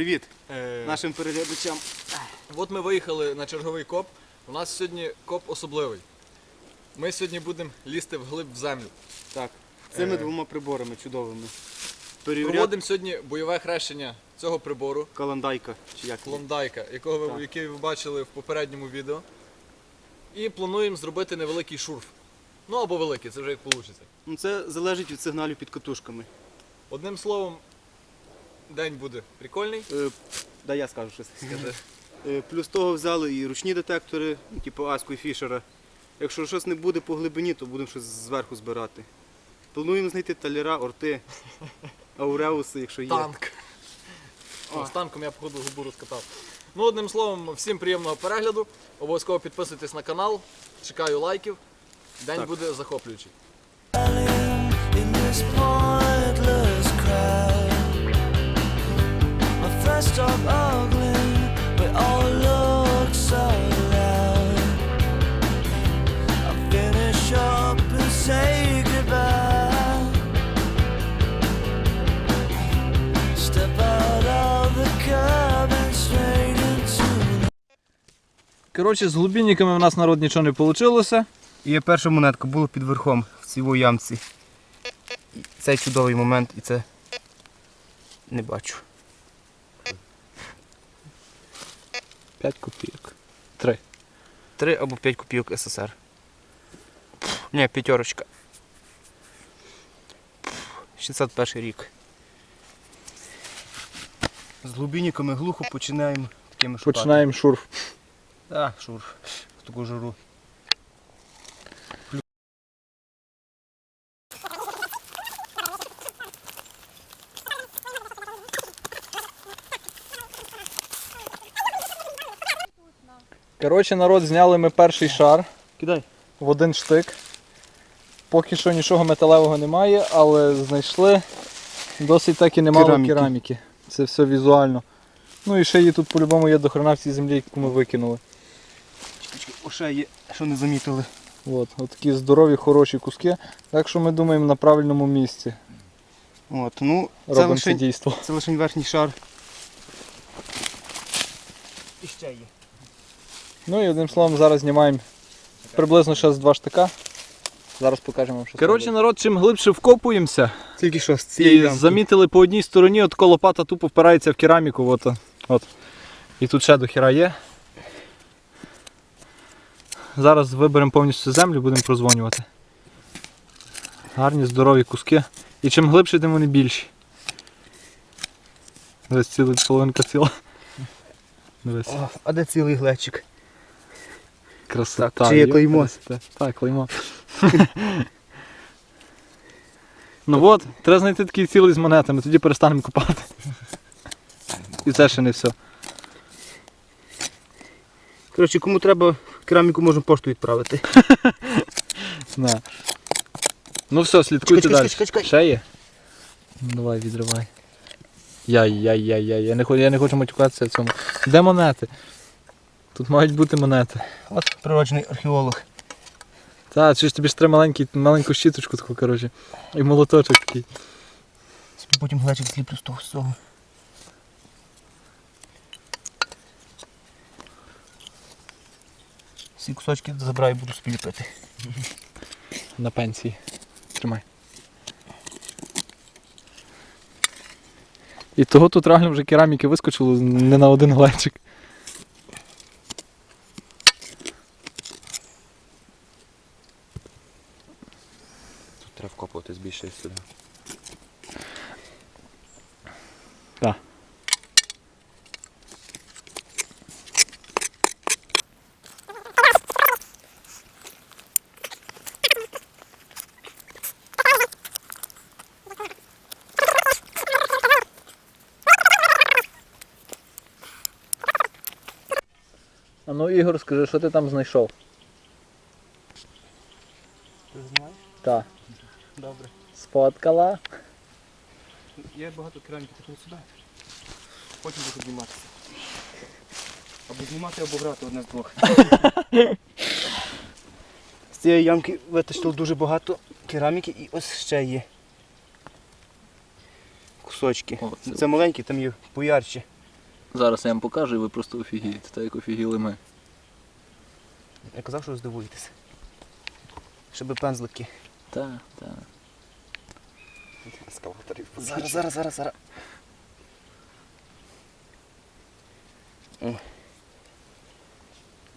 Привіт Е, нашим переглядачам. От ми виїхали на черговий коп. У нас сьогодні коп особливий. Ми сьогодні будемо лізти вглиб в землю. Так, цими Е. двома приборами чудовими. Перевіряти Проводимо сьогодні бойове хрещення цього прибору, каландайка, чи як клондайка, якого ви, який ви бачили в попередньому відео. І плануємо зробити невеликий шурф. Ну або великий, це вже як вийде. Ну, Це залежить від сигналів під катушками. Одним словом, день буде прикольний. Е, да я скажу щось. Скажи. Е, плюс того взяли і ручні детектори, ну, типу Аску і Фішера. Якщо щось не буде по глибині, то будемо щось зверху збирати. Плануємо знайти таляра, орти, ауреуси, якщо є. Танк. О, з танком я походу губу розкатав. Ну, одним словом, всім приємного перегляду. Обов'язково підписуйтесь на канал. Чекаю лайків. День Так. буде захоплюючий. in this pointless Friends ugly, we all look so loud. I finish up and say goodbye. Step out of the and straight into Коротше, з глубинниками в нас народ нічого не вийшло. І перша монетка була під верхом в цій ямці. Цей чудовий момент і це не бачу. 5 копійок. 3. 3 або 5 копійок СССР. Ні, п'ятерочка. 61 рік. З глубинниками глухо починаємо такими шурфами. Починаємо шурф. Так, шурф. В таку жару. Коротше, народ, зняли ми перший шар Кидай. в один штик. Поки що нічого металевого немає, але знайшли досить таки немало Кераміки. кераміки. Це все візуально. Ну і ще її тут по-любому є до хрена в цій землі, яку ми викинули. Ще є, що не замітили. От, от такі здорові, хороші куски. Так що ми думаємо на правильному місці. От, ну, це лише, це дійство. це лише верхній шар. І ще є. Ну і одним словом зараз знімаємо приблизно ще з два штика. Зараз покажемо вам, що Коротше, народ, чим глибше вкопуємося, Тільки що з цієї і ямки. замітили по одній стороні, от коло лопата тупо впирається в кераміку. От, от. І тут ще до хіра є. Зараз виберемо повністю землю, будемо прозвонювати. Гарні, здорові куски. І чим глибше, тим вони більші. Дивись, ціла половинка ціла. Дивись. О, а де цілий глечик? Красота. Так, чи є клеймо? Так, клеймо. ну от, треба знайти такий цілий з монетами, тоді перестанемо копати. І це ще не все. Коротше, кому треба кераміку можемо пошту відправити. На. Ну все, слідкуйте Чекай, далі. чекай, чекай, чекай. Ще є? Ну давай, відривай. Яй, яй, яй, яй. Я не хочу, я не хочу матюкатися в цьому. Де монети? Тут мають бути монети. От природжений археолог. Так, чи ж тобі ж треба маленький, маленьку щіточку таку, коротше. І молоточок такий. Потім глечик зліплю з того всього. Всі кусочки забираю, буду собі ліпити. На пенсії. Тримай. І того тут реально вже кераміки вискочило не на один глечик. більше сюди. Так. А ну Ігор, скажи, що ти там знайшов? Ти знаєш? Так. Добре. Сфоткала. Є багато кераміки, так сюди. Потім буду зніматися. Або знімати, або грати одне з двох. з цієї ямки витащили дуже багато кераміки і ось ще є. Кусочки. О, це це маленькі, там є поярче. Зараз я вам покажу і ви просто офігієте, так як офігіли ми. Я казав, що ви здивуєтеся. Щоб пензлики. Так, так. Зараз, зараз, зараз, зараз.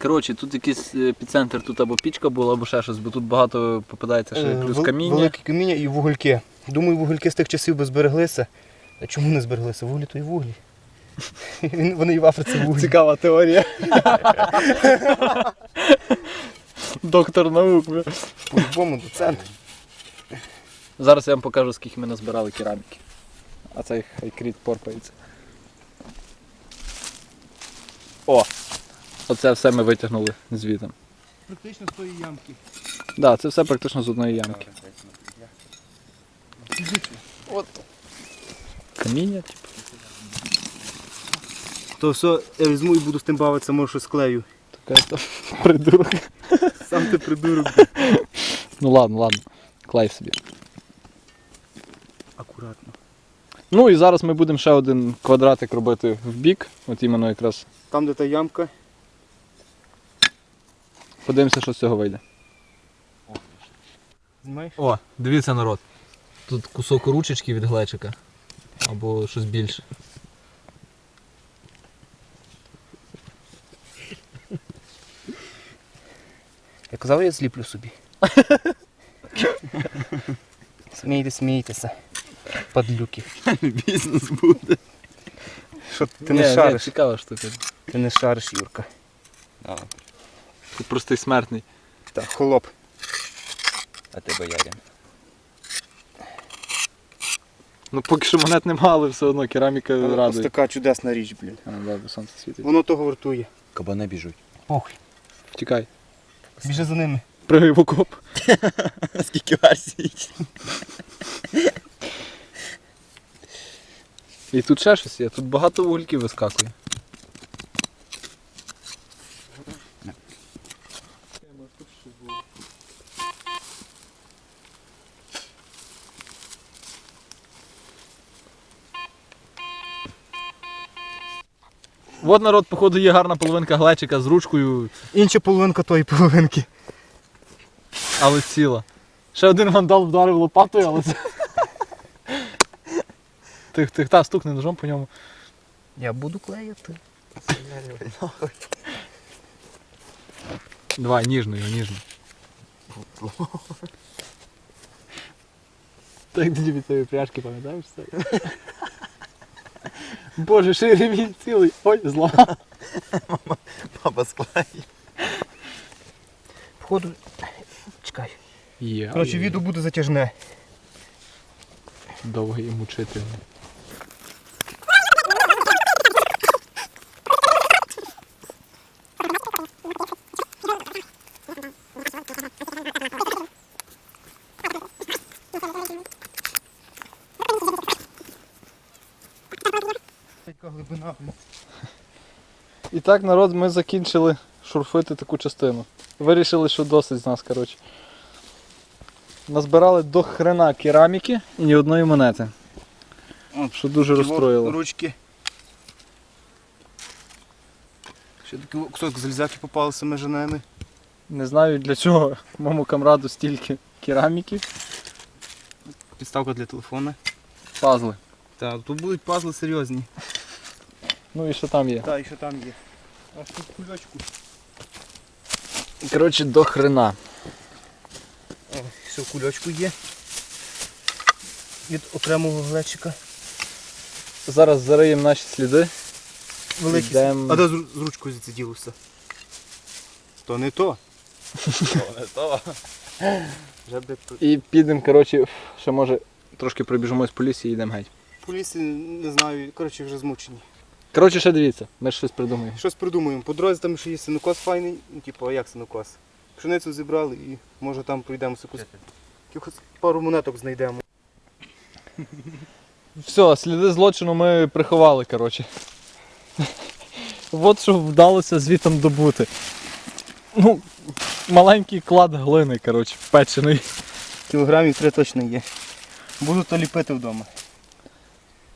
Коротше, тут якийсь е, епіцентр, тут або пічка була, або ще щось, бо тут багато попадається ще Е, плюс каміння. Велике каміння і вугольки. Думаю, вугольки з тих часів би збереглися. А чому не збереглися? Вуглі то і вуглі. Вони і в Африці вуглі. Цікава теорія. Доктор наук. По-любому доцент. Зараз я вам покажу, скільки ми назбирали кераміки. А цей хайкріт порпається. О! Оце все ми витягнули звітом. Практично з тої ямки. Так, да, це все практично з одної ямки. От. Каміння, типу. То все, я візьму і буду з тим бавитися, може щось склею. Така то придурок. Сам ти придурок. Ну ладно, ладно. Клей собі. Ну і зараз ми будемо ще один квадратик робити в бік. От іменно якраз. Там, де та ямка. Подивимося, що з цього вийде. О, дивіться народ. Тут кусок ручечки від глечика. Або щось більше. Я казав, я зліплю собі. Смійте, смійтеся. Падлюки. Бізнес буде. Що ти не шариш? цікава штука. Ти не шариш, Юрка. А, Ти простий смертний. Так, холоп. а ти боярин. Ну поки що монет нема, але все одно кераміка Ось радує. така чудесна річ, блін. А, да, сонце світить. Воно того вартує. Кабани біжуть. Похуй. Втікай. Біжи за ними. Пригай в окоп. Скільки версій? І тут ще щось є, тут багато вугльків вискакує. От народ, походу, є гарна половинка глечика з ручкою, Інша половинка тої половинки. але ціла. Ще один вандал вдарив лопатою, але це. Тих, тих, та, стукне ножом по ньому. Я буду клеїти. Давай, ніжно його, ніжно. Так тоді від цієї пряжки пам'ятаєш це? Боже, ще ремінь цілий. Ой, зла. Баба склеїть. Походу. Чекай. Є. Коротше, відео буде затяжне. Довго і мучительно. Така глибина, блін. І так, народ, ми закінчили шурфити таку частину. Вирішили, що досить з нас, коротше. Назбирали до хрена кераміки і ні одної монети. От, Що дуже розстроїло. Ручки. Ще такі кусок залізяки попалися между ними. Не знаю для чого моєму камраду стільки кераміки. Підставка для телефона. Пазли. Так, тут будуть пазли серйозні. Ну і що там є? Так, і що там є. Аж тут кульочку. Коротше, до хрена. О, все в кульочку є. Від окремого глечика. Зараз зариємо наші сліди. Великий. Йдем. А де з, ру- з ручкою заціділося? То не то. Не то. Вже би по- І підемо, коротше, ще може трошки пробіжимось по лісі і йдемо геть. по лісі не знаю, коротше вже змучені. Коротше, ще дивіться, ми ж щось придумаємо. Щось придумаємо. По дорозі там ще є синокос файний. Ну, типу, а як синокос? Пшеницю зібрали і може там пройдемося якусь, якихось пару монеток знайдемо. Все, сліди злочину ми приховали, коротше. От що вдалося звітом добути. Ну, маленький клад глини, коротше, печений. Кілограмів три точно є. Буду то ліпити вдома.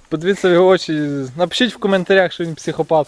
Подивіться в його очі. Напишіть в коментарях, що він психопат.